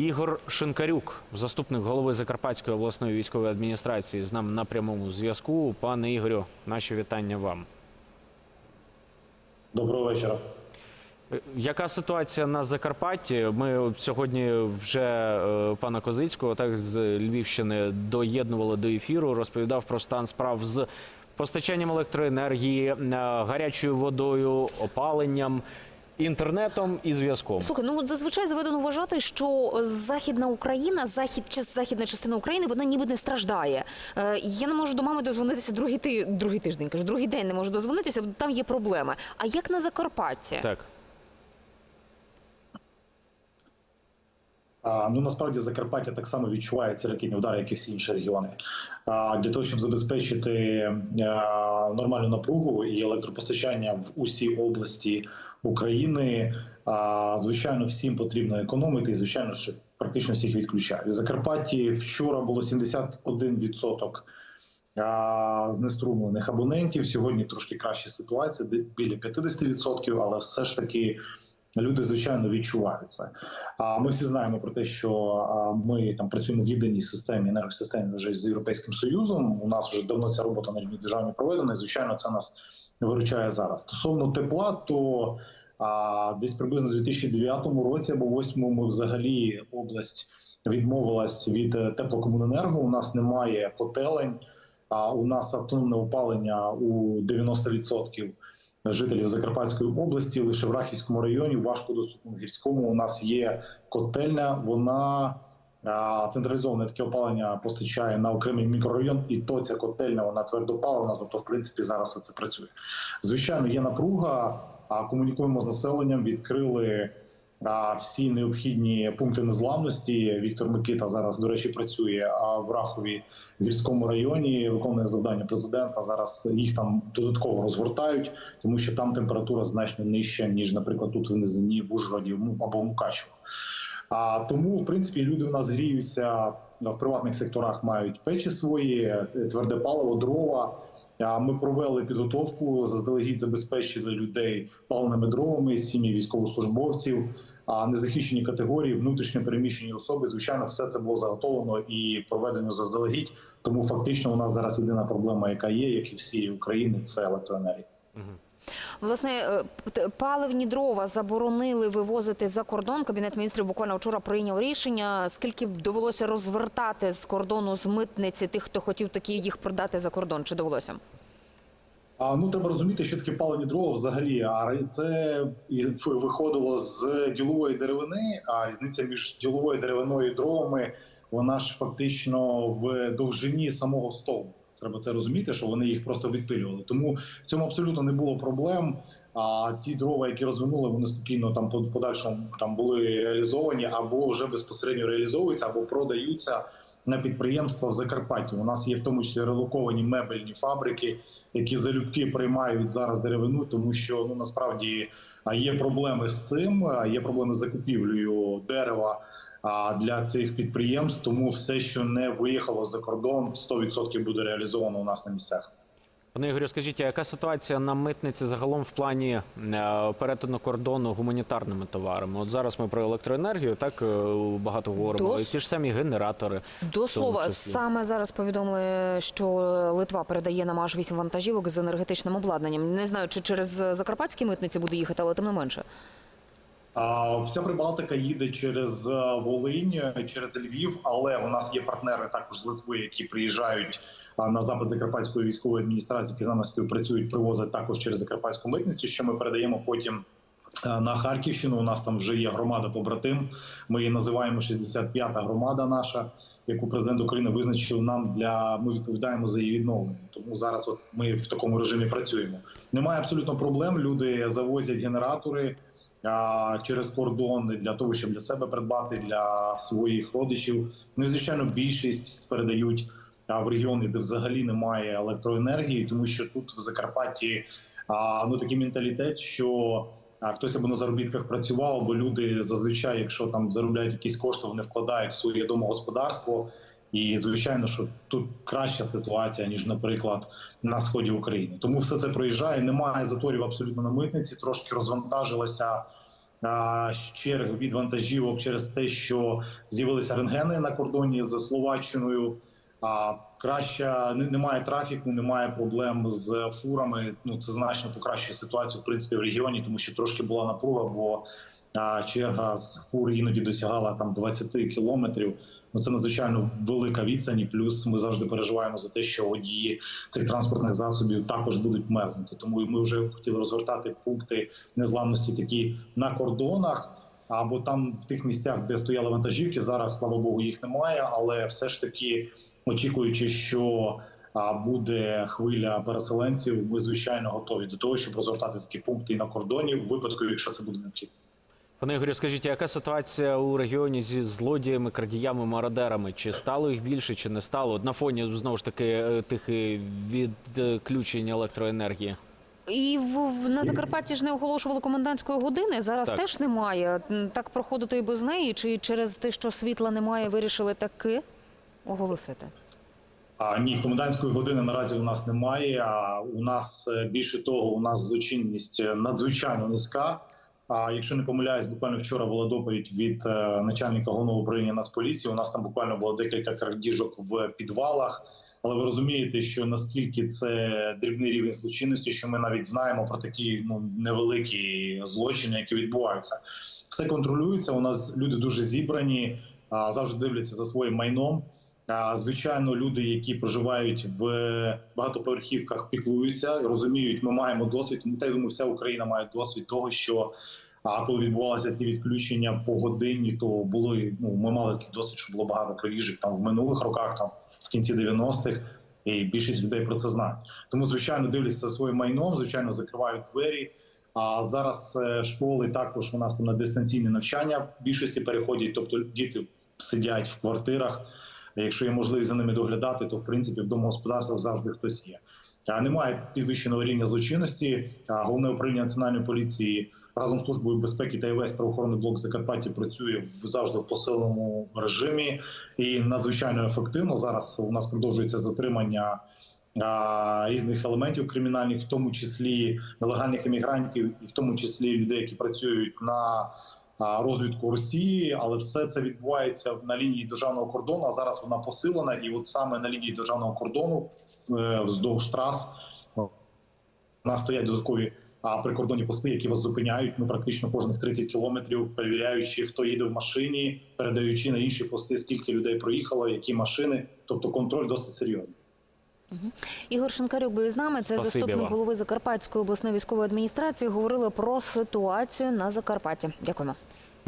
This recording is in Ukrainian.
Ігор Шинкарюк, заступник голови Закарпатської обласної військової адміністрації, з нами на прямому зв'язку. Пане Ігорю, наші вітання вам. Доброго вечора. Е, Яка ситуація на Закарпатті? Ми сьогодні вже е, пана Козицького, так з Львівщини, доєднували до ефіру. Розповідав про стан справ з постачанням електроенергії, е, гарячою водою, опаленням, інтернетом і зв'язком. Слухай, ну зазвичай заведено вважати, що західна Україна, захід західна частина України, вона ніби не страждає. Е, я не можу до мами дозвонитися другий ти другий тиждень. Кажу, другий день не можу дозвонитися, бо там є проблеми. А як на Закарпатті? Так. А, ну насправді Закарпаття так само відчуває ці ракетні удари, як і всі інші регіони. А, для того, щоб забезпечити а, нормальну напругу і електропостачання в усі області України, а, звичайно, всім потрібно економити, і звичайно, що практично всіх відключають. В Закарпатті вчора було 71% а, знеструмлених абонентів. Сьогодні трошки краща ситуація, біля 50%, але все ж таки. Люди звичайно відчувають це. А ми всі знаємо про те, що ми там працюємо в єдиній системі енергосистемі вже з європейським союзом. У нас вже давно ця робота на рівні державні проведена. і, Звичайно, це нас виручає зараз. Стосовно тепла, то а, десь приблизно у 2009 році або 2008 взагалі область відмовилась від е, теплокомуненерго. У нас немає котелень. А у нас автономне опалення у 90% жителів Закарпатської області. Лише в Рахівському районі, в важкодоступному гірському, у нас є котельня. Вона централізоване таке опалення постачає на окремий мікрорайон, і то ця котельня вона твердопалена. Тобто, в принципі, зараз це працює. Звичайно, є напруга. Комунікуємо з населенням. Відкрили всі необхідні пункти незламності. Віктор Микита зараз, до речі, працює в Рахові в гірському районі. Виконує завдання президента. Зараз їх там додатково розгортають, тому що там температура значно нижча ніж, наприклад, тут в низині в Ужгороді або в Мукачево. А тому, в принципі, люди в нас гріються в приватних секторах, мають печі свої, тверде паливо, дрова. Ми провели підготовку, заздалегідь забезпечили людей плавними дровами, сім'ї військовослужбовців, а незахищені категорії, внутрішньо переміщені особи. Звичайно, все це було заготовлено і проведено заздалегідь. Тому фактично у нас зараз єдина проблема, яка є, як і всієї України, це електроенергія. Власне, е, паливні дрова заборонили вивозити за кордон. Кабінет міністрів буквально вчора прийняв рішення. Скільки довелося розвертати з кордону з митниці тих, хто хотів такі їх продати за кордон? Чи довелося? А ну треба розуміти, що таке палені дрова взагалі. А це виходило з ділової деревини. А різниця між діловою деревиною і дровами, вона ж фактично в довжині самого стовбу. Треба це розуміти, що вони їх просто відпилювали. Тому в цьому абсолютно не було проблем. А ті дрова, які розвинули, вони спокійно там в подальшому там були реалізовані або вже безпосередньо реалізовуються, або продаються на підприємства в Закарпатті. У нас є в тому числі релоковані мебельні фабрики, які залюбки приймають зараз деревину, тому що ну насправді є проблеми з цим. Є проблеми з закупівлею дерева для цих підприємств. Тому все, що не виїхало за кордон, 100% буде реалізовано у нас на місцях. Пане Ігорю, скажіть, а яка ситуація на митниці загалом в плані е, перетину кордону гуманітарними товарами? От зараз ми про електроенергію так е, багато говоримо. Але Ті ж самі генератори. До слова, числі. саме зараз повідомили, що Литва передає нам аж 8 вантажівок з енергетичним обладнанням. Не знаю, чи через закарпатські митниці буде їхати, але тим не менше. Вся Прибалтика їде через е, Волинь, через Львів, але у нас є партнери також з Литви, які приїжджають на запит Закарпатської військової адміністрації, які з нами співпрацюють, привозять також через Закарпатську митницю. Що ми передаємо потім. е, На Харківщину у нас там вже є громада побратим. Ми її називаємо 65-та громада наша, яку президент України визначив нам для. Ми відповідаємо за її відновлення. Тому зараз от ми в такому режимі працюємо. Немає абсолютно проблем. Люди завозять генератори через кордон для того, щоб для себе придбати для своїх родичів. Ну звичайно, більшість передають в регіони, де взагалі немає електроенергії, тому що тут в Закарпатті ну такий менталітет, що хтось або на заробітках працював, або люди зазвичай, якщо там заробляють якісь кошти, вони вкладають в своє домогосподарство. І звичайно, що тут краща ситуація ніж, наприклад, на сході України. Тому все це проїжджає. Немає заторів абсолютно на митниці. Трошки розвантажилася черг від вантажівок через те, що з'явилися рентгени на кордоні з Словаччиною. А краще немає трафіку, немає проблем з фурами. Ну це значно покращує ситуацію в принципі в регіоні, тому що трошки була напруга, бо а, черга з фур іноді досягала там 20 кілометрів. Ну це надзвичайно велика відстань. Плюс ми завжди переживаємо за те, що водії цих транспортних засобів також будуть мерзнути. Тому ми вже хотіли розгортати пункти незламності такі на кордонах. Або там в тих місцях, де стояли вантажівки, зараз слава Богу, їх немає. Але все ж таки, очікуючи, що буде хвиля переселенців, ми звичайно готові до того, щоб розгортати такі пункти і на кордоні у випадку, якщо це буде необхідно. Пане Ігорю, скажіть, яка ситуація у регіоні зі злодіями, крадіями, мародерами? Чи стало їх більше, чи не стало? На фоні знову ж таки е, тих е, відключень електроенергії. І в, в на Закарпатті ж не оголошували комендантської години. Зараз Так. теж немає. Так проходити і без неї, чи через те, що світла немає, вирішили таки оголосити? А ні, комендантської години наразі у нас немає. А у нас е, більше того, у нас злочинність е, надзвичайно низька. А якщо не помиляюсь, буквально вчора була доповідь від е, начальника головного управління Нацполіції. У нас там буквально було декілька крадіжок в підвалах. Але ви розумієте, що наскільки це дрібний рівень злочинності, що ми навіть знаємо про такі ну невеликі злочини, які відбуваються. Все контролюється. У нас люди дуже зібрані, завжди дивляться за своїм майном. Звичайно, люди, які проживають в багатоповерхівках, піклуються, розуміють, ми маємо досвід. Та я думаю, вся Україна має досвід того, що а коли відбувалися ці відключення по годині, то було ну ми мали такий досвід, що було багато крадіжок там в минулих роках, там кінці 90-х, і більшість людей про це знають. Тому, звичайно, дивляться своїм майном, звичайно, закривають двері. А зараз е, школи також у нас там на дистанційне навчання в більшості переходять, тобто діти сидять в квартирах. Якщо є можливість за ними доглядати, то в принципі в домогосподарствах завжди хтось є. Немає підвищеного рівня злочинності. Головне управління національної поліції разом з службою безпеки та весь правоохоронний блок Закарпаття працює завжди в посиленому режимі і надзвичайно ефективно. Зараз у нас продовжується затримання різних елементів кримінальних, в тому числі нелегальних іммігрантів, і в тому числі людей, які працюють на розвідку Росії, але все це відбувається на лінії державного кордону. А зараз вона посилена, і от саме на лінії державного кордону е, вздовж трас у нас стоять додаткові а, прикордонні пости, які вас зупиняють ну практично кожних 30 кілометрів, перевіряючи, хто їде в машині, передаючи на інші пости, скільки людей проїхало, які машини. Тобто контроль досить серйозний. Ігор Шинкарюк був із нами. Це Спасибі заступник вам. голови Закарпатської обласної військової адміністрації. Говорили про ситуацію на Закарпатті. Дякуємо.